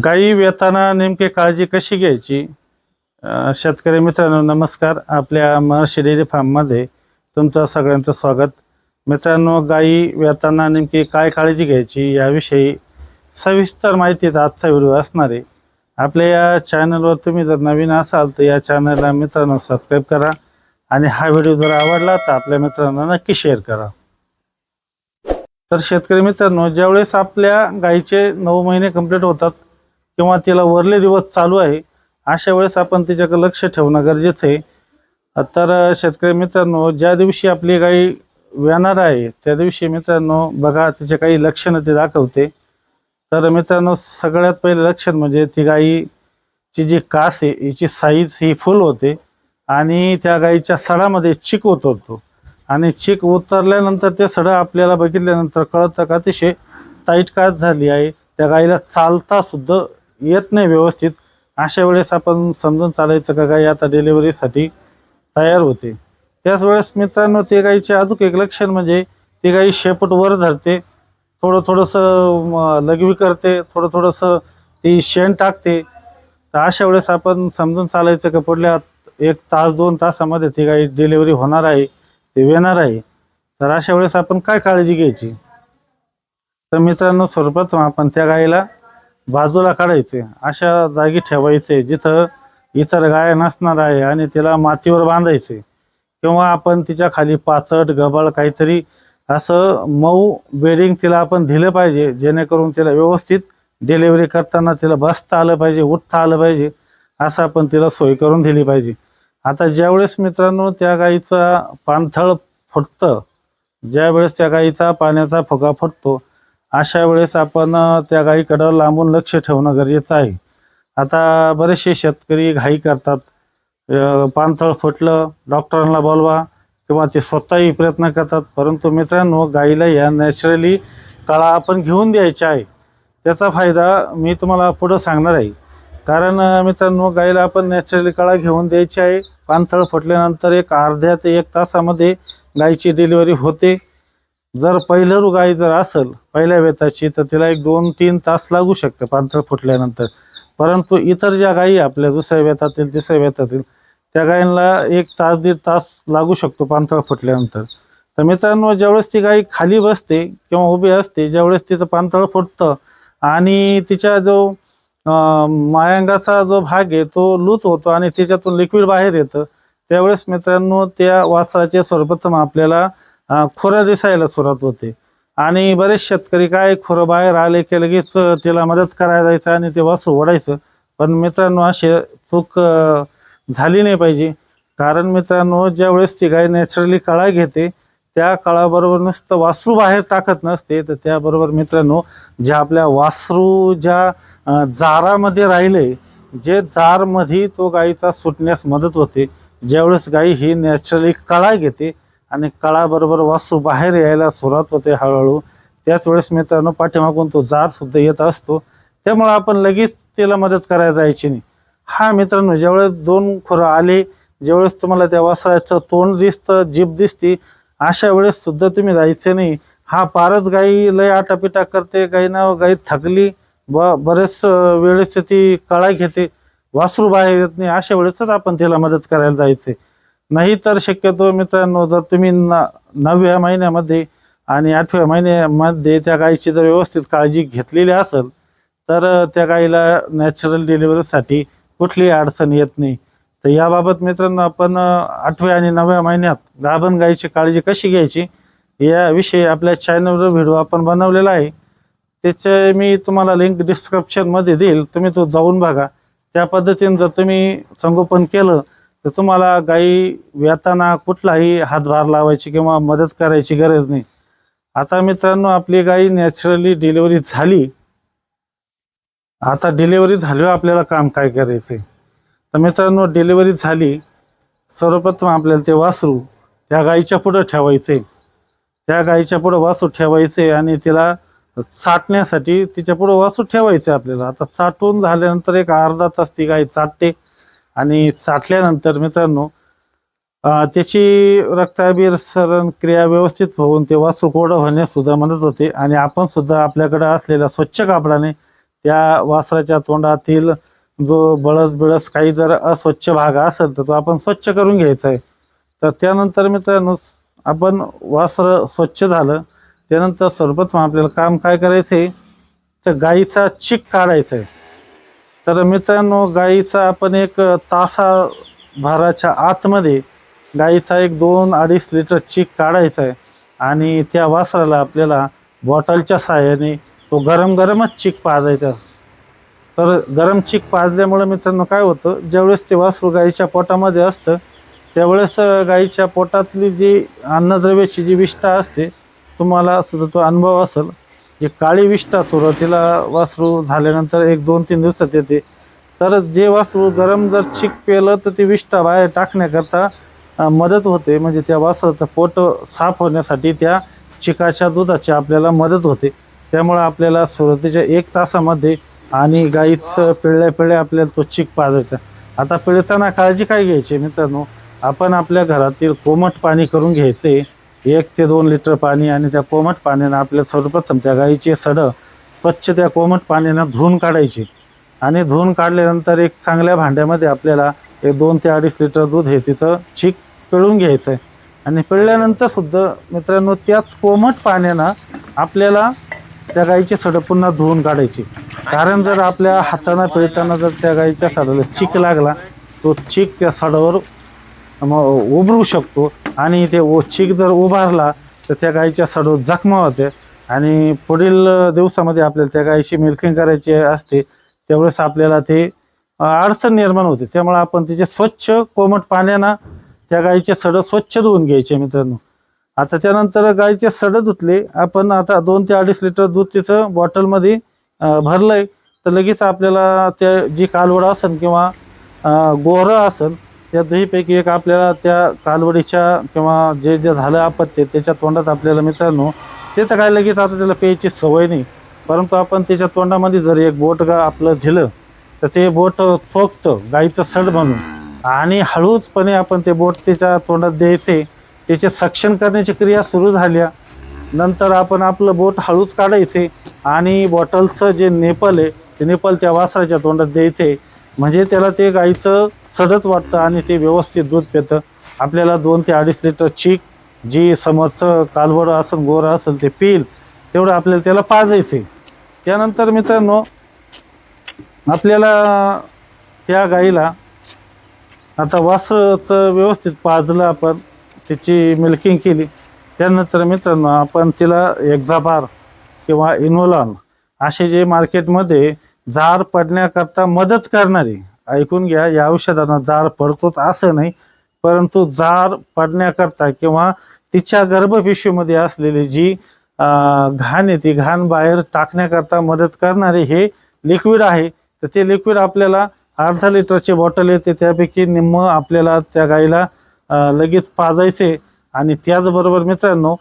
गायी वेताना नेमकी काळजी कशी घ्यायची? शेतकरी मित्रांनो नमस्कार. आपल्या महर्षी डेअरी फार्ममध्ये तुमचं सगळ्यांचं स्वागत. मित्रांनो गायी वेताना नेमकी काय काळजी घ्यायची याविषयी सविस्तर माहितीचा आजचा व्हिडिओ असणार आहे. आपल्या या चॅनलवर तुम्ही जर नवीन असाल तर या चॅनलला मित्रांनो सबस्क्राईब करा आणि हा व्हिडिओ जर आवडला तर आपल्या मित्रांना नक्की शेअर करा. तर शेतकरी मित्रांनो ज्यावेळेस आपल्या गाईचे नऊ महिने कंप्लीट होतात किंवा तिला वरले दिवस चालू आहे. अशा वेळेस आपण तिच्याकडे लक्ष ठेवणं गरजेचं आहे. तर शेतकरी मित्रांनो ज्या दिवशी आपली गाई व्यानार आहे त्या दिवशी मित्रांनो बघा तिचे काही लक्षणं ते दाखवते. तर मित्रांनो सगळ्यात पहिलं लक्षण म्हणजे ती गाईची जी कास आहे हिची साईज ही फुल होते आणि त्या गाईच्या सडामध्ये चिक उतरतो आणि चिक उतरल्यानंतर ते सडं आपल्याला बघितल्यानंतर कळतं का अतिशय टाईट कास झाली आहे. त्या गाईला चालता सुद्धा येत नाही व्यवस्थित. अशा वेळेस आपण समजून चालायचं का गाई आता डिलिव्हरीसाठी तयार होते. त्याच वेळेस मित्रांनो ते गाईचे अजून एक लक्षण म्हणजे ती गाई शेपूट वर धरते. थोडं थोडंसं लघवी करते. थोडं थोडंसं ती शेण टाकते. तर अशा वेळेस आपण समजून चालायचं का? पुढल्या एक तास दोन तासामध्ये ती गाई डिलिव्हरी होणार आहे ती येणार आहे. तर अशा वेळेस आपण काय काळजी घ्यायची? तर मित्रांनो सर्वप्रथम आपण त्या गाईला बाजूला काढायचे. अशा जागी ठेवायचे जिथं इतर गाय नसणार आहे आणि तिला मातीवर बांधायचे. किंवा आपण तिच्या खाली पाचट गबाळ काहीतरी असं मऊ बेडिंग तिला आपण दिलं पाहिजे जेणेकरून तिला व्यवस्थित डिलिव्हरी करताना तिला बसता आलं पाहिजे उठता आलं पाहिजे असं आपण तिला सोय करून दिली पाहिजे. आता ज्यावेळेस मित्रांनो त्या गाईचा पाणथळ फुटतं ज्यावेळेस त्या गाईचा पाण्याचा फुगा फुटतो अशा वेळेस आपण त्या गाईकडं लांबून लक्ष ठेवणं गरजेचं आहे. आता बरेचसे शेतकरी घाई करतात. पाणथळ फुटलं डॉक्टरांना बोलवा किंवा ते स्वतःही प्रयत्न करतात. परंतु मित्रांनो गाईला या नॅचरली कळा आपण घेऊन द्यायचा आहे. त्याचा फायदा मी तुम्हाला पुढं सांगणार आहे. कारण मित्रांनो गाईला आपण नॅचरली कळा घेऊन द्यायची आहे. पाणथळ फुटल्यानंतर एक अर्ध्या ते एक तासामध्ये गाईची डिलिव्हरी होते. जर पहिलं गाई जर असेल पहिल्या वेताची तर तिला एक दोन तीन तास लागू शकते पाणथळ फुटल्यानंतर. परंतु इतर ज्या गायी आपल्या दुसऱ्या वेतातील तिसऱ्या वेतातील त्या गायींना एक तास दीड तास लागू शकतो पाणथळ फुटल्यानंतर. तर मित्रांनो ज्यावेळेस ती गाई खाली बसते किंवा उभी असते ज्यावेळेस तिचं पाणथळ फुटतं आणि तिच्या जो मायांगाचा जो भाग आहे तो लूत होतो आणि तिच्यातून लिक्विड बाहेर येतं त्यावेळेस मित्रांनो त्या वासराचे सर्वप्रथम आपल्याला खुरं दिसायला सुरुवात होते. आणि बरेच शेतकरी काय खुरं बाहेर आले की लगेच तिला मदत करायला जायचं आणि ते वासरू ओढायचं. पण मित्रांनो असे चूक झाली नाही पाहिजे. कारण मित्रांनो ज्यावेळेस ती गाय नॅचरली कळा घेते त्या काळाबरोबर नुसतं वासरू बाहेर टाकत नसते. तर त्याबरोबर मित्रांनो ज्या आपल्या वासरू ज्या जारामध्ये राहिले जे जारमध्ये तो गाईचा सुटण्यास मदत होते. ज्यावेळेस गाई ही नॅचरली कळा घेते आणि कळाबरोबर वासरू बाहेर यायला सुरुवात होते हळूहळू. त्याच वेळेस मित्रांनो पाठीमागून तो जार सुद्धा येत असतो. त्यामुळे आपण लगेच तिला मदत करायला जायची नाही. हा मित्रांनो ज्यावेळेस दोन खुरं आले ज्यावेळेस तुम्हाला त्या वासराचं तोंड दिसतं जीभ दिसती अशा वेळेस सुद्धा तुम्ही जायचं नाही. हा पारच गाई लय आटापिटा करते गाईना गाई थकली ब बरेच वेळेस ती कळा घेते. वासरू बाहेर येत नाही अशा वेळेसच आपण तिला मदत करायला जायचे नाही तर शक्यतो मित्रांनो जर तुम्ही न नवव्या महिन्यामध्ये आणि आठव्या महिन्यामध्ये त्या गायीची जर व्यवस्थित काळजी घेतलेली असेल तर त्या गाईला नॅचरल डिलिव्हरीसाठी कुठलीही अडचण येत नाही. तर याबाबत मित्रांनो आपण आठव्या आणि नवव्या महिन्यात गाभण गायीची काळजी कशी घ्यायची याविषयी आपल्या चॅनलवर व्हिडिओ आपण बनवलेला आहे. त्याचे मी तुम्हाला लिंक डिस्क्रिप्शनमध्ये देईल. तुम्ही तो जाऊन बघा. त्या पद्धतीने जर तुम्ही संगोपन केलं तर तुम्हाला गाई व्याताना कुठलाही हातभार लावायची किंवा मदत करायची गरज नाही. आता मित्रांनो आपली गाई नॅचरली डिलिव्हरी झाली. आता डिलिव्हरी झाल्यावर आपल्याला काम काय करायचं तर मित्रांनो डिलिव्हरी झाली. सर्वप्रथम आपल्याला ते वासरू त्या गाईच्या पुढं ठेवायचे त्या गाईच्या पुढं वासू ठेवायचे आणि तिला चाटण्यासाठी तिच्या पुढं वासू ठेवायचे आपल्याला. आता चाटून झाल्यानंतर एक अर्धा तास ती गाई चाटते. आणि चाटल्यानंतर मित्रांनो त्याची रक्ताभिसरण क्रिया व्यवस्थित होऊन तेव्हा सुकोडं कोरडं होण्यास सुद्धा मदत होते. आणि आपण सुद्धा आपल्याकडं असलेल्या स्वच्छ कापडाने त्या वासराच्या तोंडातील जो बळस बिळस काही जर अस्वच्छ भाग असेल तर तो आपण स्वच्छ करून घ्यायचा आहे. तर त्यानंतर मित्रांनो आपण वासर स्वच्छ झालं त्यानंतर सर्वप्रथम आपल्याला काम काय करायचं आहे तर गाईचा चिक काढायचा आहे. तर मित्रांनो गाईचा आपण एक तासाभराच्या आतमध्ये गाईचा एक दोन अडीच लिटर चीक काढायचा आहे. आणि त्या वासराला आपल्याला बॉटलच्या साहाय्याने तो गरम गरमच चीक पाजायचा. तर गरम चीक पाजल्यामुळे मित्रांनो काय होतं ज्यावेळेस ते वासरू गाईच्या पोटामध्ये असतं त्यावेळेस गाईच्या पोटातली जी अन्नद्रव्याची जी विष्ठा असते तुम्हाला सुद्धा तो अनुभव असेल. एक काळी विष्ठा सुरुवातीला वासरू झाल्यानंतर एक दोन तीन दिवसात येते. तर जे वासरू गरम जर चिक पेलं तर ती विष्ठा बाहेर टाकण्याकरता मदत होते. म्हणजे त्या वासराचं पोट साफ होण्यासाठी त्या चिकाच्या दुधाची आपल्याला मदत होते. त्यामुळं आपल्याला सुरुवातीच्या एक तासामध्ये आणि गाईचं पिळल्या पिळल्या आपल्याला तो चिक पाजायचा आता पिळताना काळजी काय घ्यायची मित्रांनो? आपण आपल्या घरातील कोमट पाणी करून घ्यायचे. एक ते दोन लिटर पाणी आणि त्या कोमट पाण्यानं आपल्या सर्वप्रथम त्या गाईचे सडं स्वच्छ त्या कोमट पाण्यानं धुवून काढायचे. आणि धुवून काढल्यानंतर एक चांगल्या भांड्यामध्ये आपल्याला एक दोन ते अडीच लिटर दूध हे तिथं छीक पिळून घ्यायचं आहे आणि पिळल्यानंतर सुद्धा मित्रांनो त्याच कोमट पाण्यानं आपल्याला त्या गाईचे सडं पुन्हा धुवून काढायची. कारण जर आपल्या हातानं पिळताना जर त्या गाईच्या सडाला चीक लागला तो चीक त्या सडावर मग उभरू शकतो. आणि ते ओ जर उभारला तर त्या गाईच्या सडो जखमा होते. आणि पुढील दिवसामध्ये आपल्याला त्या गाईची मिल्किंग करायची असते त्यावेळेस आपल्याला ते अडचण निर्माण होते. त्यामुळे आपण तिचे स्वच्छ कोमट पाण्यानं त्या गाईचे सडं स्वच्छ धुवून घ्यायचे मित्रांनो. आता त्यानंतर गाईचे सडं धुतले. आपण आता दोन ते अडीच लिटर दूध तिचं बॉटलमध्ये भरलं भरलंय. तर लगेच आपल्याला त्या जी कालवड असेल किंवा गोरं गोहरं असेल त्या दहीपैकी एक आपल्याला त्या कालवडीच्या किंवा जे जे झालं आपत्य त्याच्या तोंडात आपल्याला मित्रांनो ते तर काय लगेच आता त्याला प्यायची सवय नाही. परंतु आपण त्याच्या तोंडामध्ये जर एक बोट गा आपलं दिलं तर ते बोट चोखतं गाईचं सड म्हणून. आणि हळूचपणे आपण ते बोट त्याच्या तोंडात द्यायचे त्याचे सक्षण करण्याची क्रिया सुरू झाल्या. नंतर आपण आपलं बोट हळूच काढायचे आणि बॉटलचं जे नेपल आहे ते नेपल त्या वासराच्या तोंडात द्यायचे. म्हणजे त्याला ते गाईचं सडत वाटतं आणि ते व्यवस्थित दूध पितं. आपल्याला दोन ते अडीच लिटर चीक जी समर्थ कालवड असेल गोरं असेल ते पील तेवढं आपल्याला त्याला पाजायचे त्यानंतर मित्रांनो आपल्याला त्या गाईला आता वासरचं व्यवस्थित पाजलं आपण त्याची मिल्किंग केली. त्यानंतर मित्रांनो आपण तिला एक्झाबार किंवा इनोलॉन असे जे मार्केटमध्ये जार पडण्याकरता मदत करणारी ऐकून घ्या या औषधांना जार पडतोच असं नाही परंतु जार पडण्याकरता किंवा तिच्या गर्भपिशवीमध्ये असलेली जी घाण आहे ती घाण बाहेर टाकण्याकरता मदत करणारे हे लिक्विड आहे तर ते लिक्विड आपल्याला अर्धा लिटरची बॉटल येते त्यापैकी निम्म आपल्याला त्या गाईला लगेच पाजायचे. आणि त्याचबरोबर मित्रांनो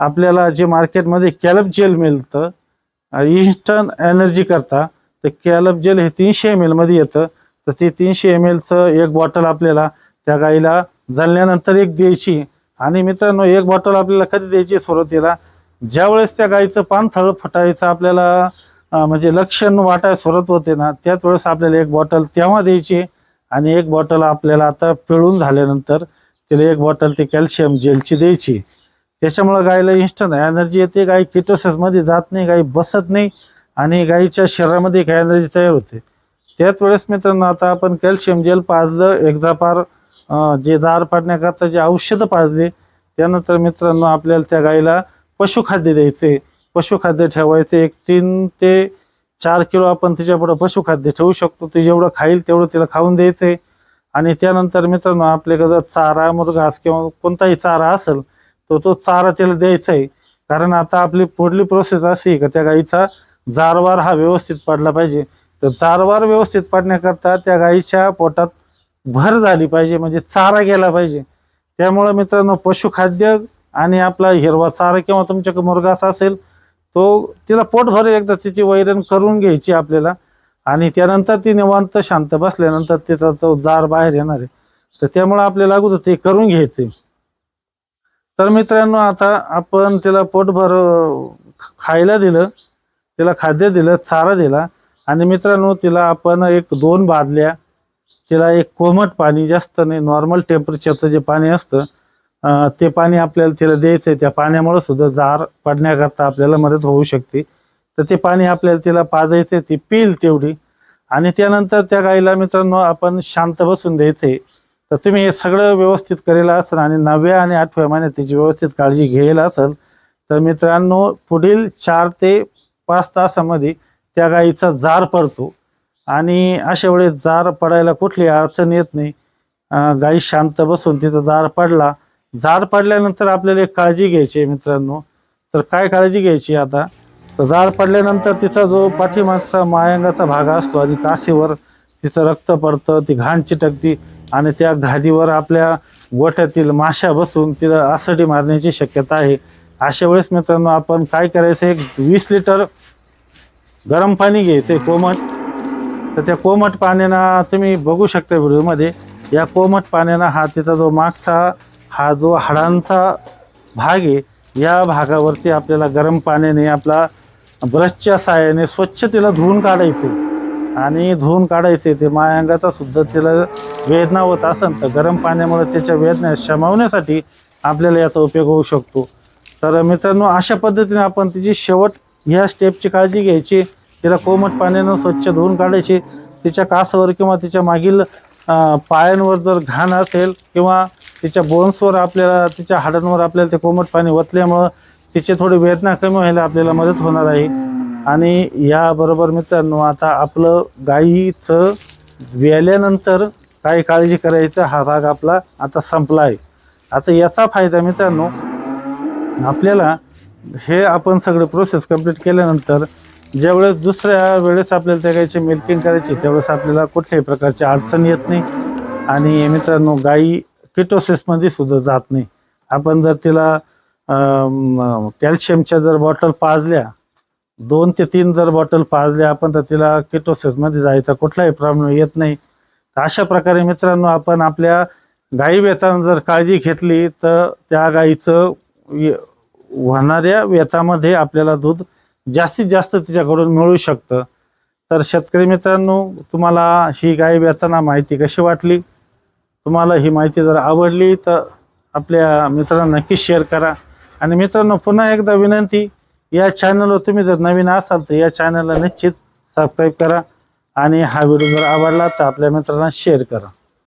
आपल्याला जे मार्केटमध्ये कॅलप जेल मिळतं इन्स्टंट एनर्जी करता तर कॅलप जेल हे तीनशे एम एलमध्ये येतं. तर ते तीनशे एम एलचं एक बॉटल आपल्याला त्या गाईला जळल्यानंतर एक द्यायची. आणि मित्रांनो एक बॉटल आपल्याला कधी द्यायची सुरुवातीला? ज्यावेळेस त्या गाईचं पानथळ फुटायचं आपल्याला म्हणजे लक्षण वाटायला सुरुवात होते ना त्याच वेळेस आपल्याला एक बॉटल तेव्हा द्यायची. आणि एक बॉटल आपल्याला आता पिळून झाल्यानंतर तिला एक बॉटल ती कॅल्शियम जेलची द्यायची. त्याच्यामुळं गायीला इन्स्टंट एनर्जी येते गाय किटोसिसमध्ये जात नाही गाई बसत नाही आणि गाईच्या शरीरामध्ये एक एनर्जी तयार होते. त्याच वेळेस मित्रांनो आता आपण कॅल्शियम जेल पाजलं एक्झापार अं, जे जार पाडण्याकरता जे औषधं पाजले त्यानंतर मित्रांनो आपल्याला त्या गाईला पशुखाद्य द्यायचे. पशुखाद्य ठेवायचे एक तीन ते चार किलो आपण तिच्यापुढं पशुखाद्य ठेवू शकतो. ते जेवढं खाईल तेवढं तिला खाऊन द्यायचे. आणि त्यानंतर मित्रांनो आपल्याकडे जर चारा मुरघास किंवा कोणताही चारा असेल तर तो चारा त्याला द्यायचा आहे कारण आता आपली पुढली प्रोसेस अशी का त्या गाईचा जारवार हा व्यवस्थित पडला पाहिजे. तर चारवार व्यवस्थित पाडण्याकरता त्या गाईच्या पोटात भर झाली पाहिजे म्हणजे चारा गेला पाहिजे. त्यामुळं मित्रांनो पशुखाद्य आणि आपला हिरवा चारा किंवा तुमच्याकडे मुरगास असेल तो तिला पोटभर एकदा तिची वैरण करून घ्यायची आपल्याला. आणि त्यानंतर ती निवांत शांत बसल्यानंतर तिचा तो जार बाहेर येणार आहे. तर त्यामुळं आपल्याला अगोदर ते करून घ्यायचे. तर मित्रांनो आता आपण तिला पोटभर खायला दिलं तिला खाद्य दिलं चारा दिला. आणि मित्रांनो तिला आपण एक दोन बादल्या तिला एक कोमट पाणी जास्त नाही नॉर्मल टेम्परेचरचं जे पाणी असतं ते पाणी आपल्याला तिला द्यायचं आहे त्या पाण्यामुळे सुद्धा जार पडण्याकरता आपल्याला मदत होऊ शकते. तर ते पाणी आपल्याला तिला पाजायचं ती पिल तेवढी. आणि त्यानंतर त्या गाईला मित्रांनो आपण शांत बसून द्यायचे तर तुम्ही हे सगळं व्यवस्थित करेल असेल आणि नवव्या आणि आठव्या महिन्यात त्याची व्यवस्थित काळजी घ्यायला असेल तर मित्रांनो पुढील चार ते पाच तासामध्ये त्या गाईचा जार पडतो. आणि अशा वेळेस जार पडायला कुठली अडचण येत नाही. गाई शांत बसून तिथं जार पडला. जार पडल्यानंतर आपल्याला एक काळजी घ्यायची आहे मित्रांनो. तर काय काळजी घ्यायची आता? तर जार पडल्यानंतर तिचा जो पाठीमागचा मायंगाचा भाग असतो आणि काशीवर तिचं रक्त पडतं ती घाण चिटकती आणि त्या घादीवर आपल्या गोठ्यातील माशा बसून तिला आसडी मारण्याची शक्यता आहे. अशा वेळेस मित्रांनो आपण काय करायचं? एक वीस लिटर गरम पाणी घ्यायचं कोमट. तर त्या कोमट पाण्यानं तुम्ही बघू शकता व्हिडिओमध्ये या कोमट पाण्यानं हा तिचा जो मागचा हा जो हाडांचा भाग आहे या भागावरती आपल्याला गरम पाण्याने आपला ब्रशच्या साहाय्याने स्वच्छ तिला धुवून काढायचे आणि धुवून काढायचे ते मायांगाचा सुद्धा तिला वेदना होत असेल तर गरम पाण्यामुळे त्याच्या वेदना शमावण्यासाठी आपल्याला याचा उपयोग होऊ शकतो. तर मित्रांनो अशा पद्धतीने आपण तिची शेवट ह्या स्टेपची काळजी घ्यायची. तिला कोमट पाण्यानं स्वच्छ धुवून काढायची. तिच्या कासवर किंवा तिच्या मागील पायांवर जर घाण असेल किंवा तिच्या बोन्सवर आपल्याला तिच्या हाडांवर आपल्याला ते कोमट पाणी ओतल्यामुळं तिची थोडी वेदना कमी व्हायला आपल्याला मदत होणार आहे. आणि याबरोबर मित्रांनो आता आपलं गाईचं वेल्यानंतर काय काळजी करायचं हा भाग आपला आता संपला आहे आता याचा फायदा मित्रांनो आपल्याला हे आपण सगळं प्रोसेस कंप्लीट केल्यानंतर ज्यावेळेस दुसऱ्या वेळेस आपल्याला त्या गाईची मिल्किंग करायची त्यावेळेस आपल्याला कुठल्याही प्रकारची अडचण येत नाही. आणि मित्रांनो गाई किटोसिसमध्ये सुद्धा जात नाही. आपण जर तिला कॅल्शियमच्या जर बॉटल पाजल्या दोन ते तीन जर बॉटल पाजल्या आपण तर तिला किटोसिसमध्ये जायचा कुठलाही प्रॉब्लेम येत नाही. तर अशा प्रकारे मित्रांनो आपण आपल्या गाई बेताना जर काळजी घेतली तर त्या गाईचं होणाऱ्या व्यथामध्ये आपल्याला दूध जास्तीत जास्त तिच्याकडून मिळू शकतं. तर शेतकरी मित्रांनो तुम्हाला ही गाय व्यताना माहिती कशी वाटली? तुम्हाला ही माहिती जर आवडली तर आपल्या मित्रांना नक्की शेअर करा. आणि मित्रांनो पुन्हा एकदा विनंती या चॅनलवर तुम्ही जर नवीन असाल तर या चॅनलला निश्चित सबस्क्राईब करा. आणि हा व्हिडिओ जर आवडला तर आपल्या मित्रांना शेअर करा.